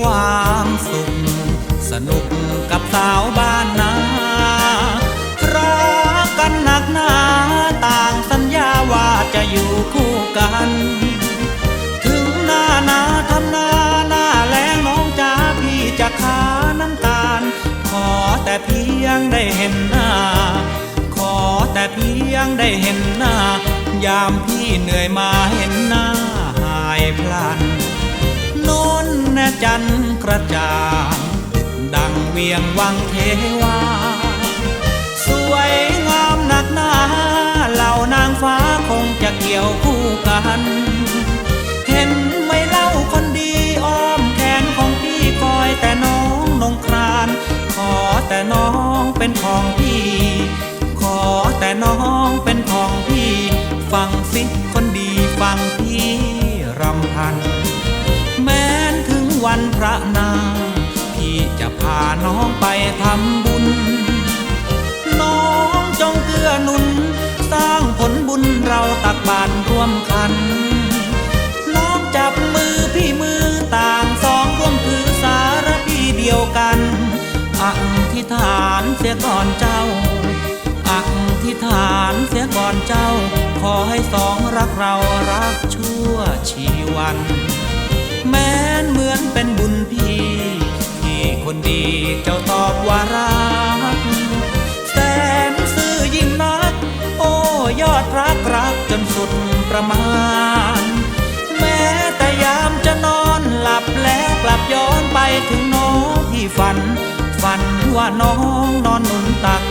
ความสุข สนุกกับสาวบ้านนารักกันหนักหนาต่างสัญญาว่าจะอยู่คู่กัน ถึงหน้านาทำนาหน้าแลงน้องจ้าพี่จะขาน้ำตาล ขอแต่เพียงได้เห็นหน้า ขอแต่เพียงได้เห็นหน้า ยามพี่เหนื่อยมาเห็นหน้าหายพลัน จันทร์กระจ่างดังเวียงวังเทวา สวยงามหนักหนาเหล่านางฟ้าคงจะเกี่ยวคู่กัน เห็นไม่เล่าคนดีอ้อมแขนของพี่คอยแต่น้องนงคราน ขอแต่น้องเป็นของพี่ วันพระนาพี่จะพาน้องไปทำบุญ น้องจงเกื้อหนุน สร้างผลบุญเราตักบาตรร่วมกัน น้องจับมือพี่มือต่างสองร่วมถือสารพี่เดียวกันอธิษฐานเสียก่อนเจ้าอธิษฐานเสียก่อนเจ้า ขอให้สองรักเรารักชั่วชีวัน แม้นเหมือนเป็นบุญพี่ที่คนดีเจ้าตอบว่ารักแสนซื่อยิ่งนัก โอ้ยอดรักรักจนสุดประมาณ แม้แต่ยามจะนอนหลับแล้วกลับย้อนไปถึงน้องที่ฝัน ฝันว่าน้องนอนหนุนตัก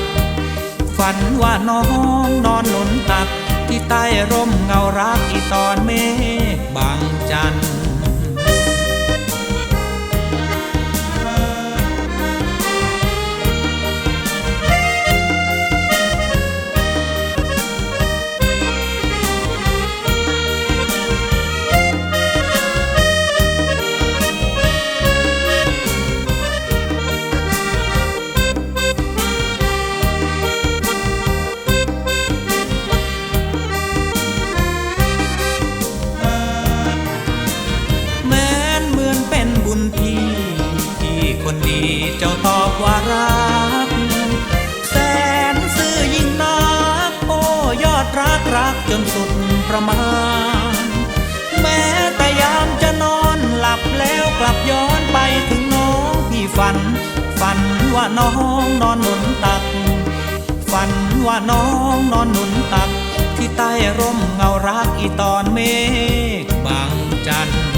ฝันว่าน้องนอนหนุนตัก ที่ใต้ร่มเงารักอีตอนเมฆ เจ้าตอบว่ารัก แสนซื่อยิ่งนักโอ้ยอดรักรักจนสุดประมาณ แม้แต่ยามจะนอนหลับแล้วกลับย้อนไปถึงน้องพี่ฝัน ฝันว่าน้องนอนหนุนตัก ฝันว่าน้องนอนหนุนตัก ที่ใต้ร่มเงารักอีตอนเมฆบางจันทร์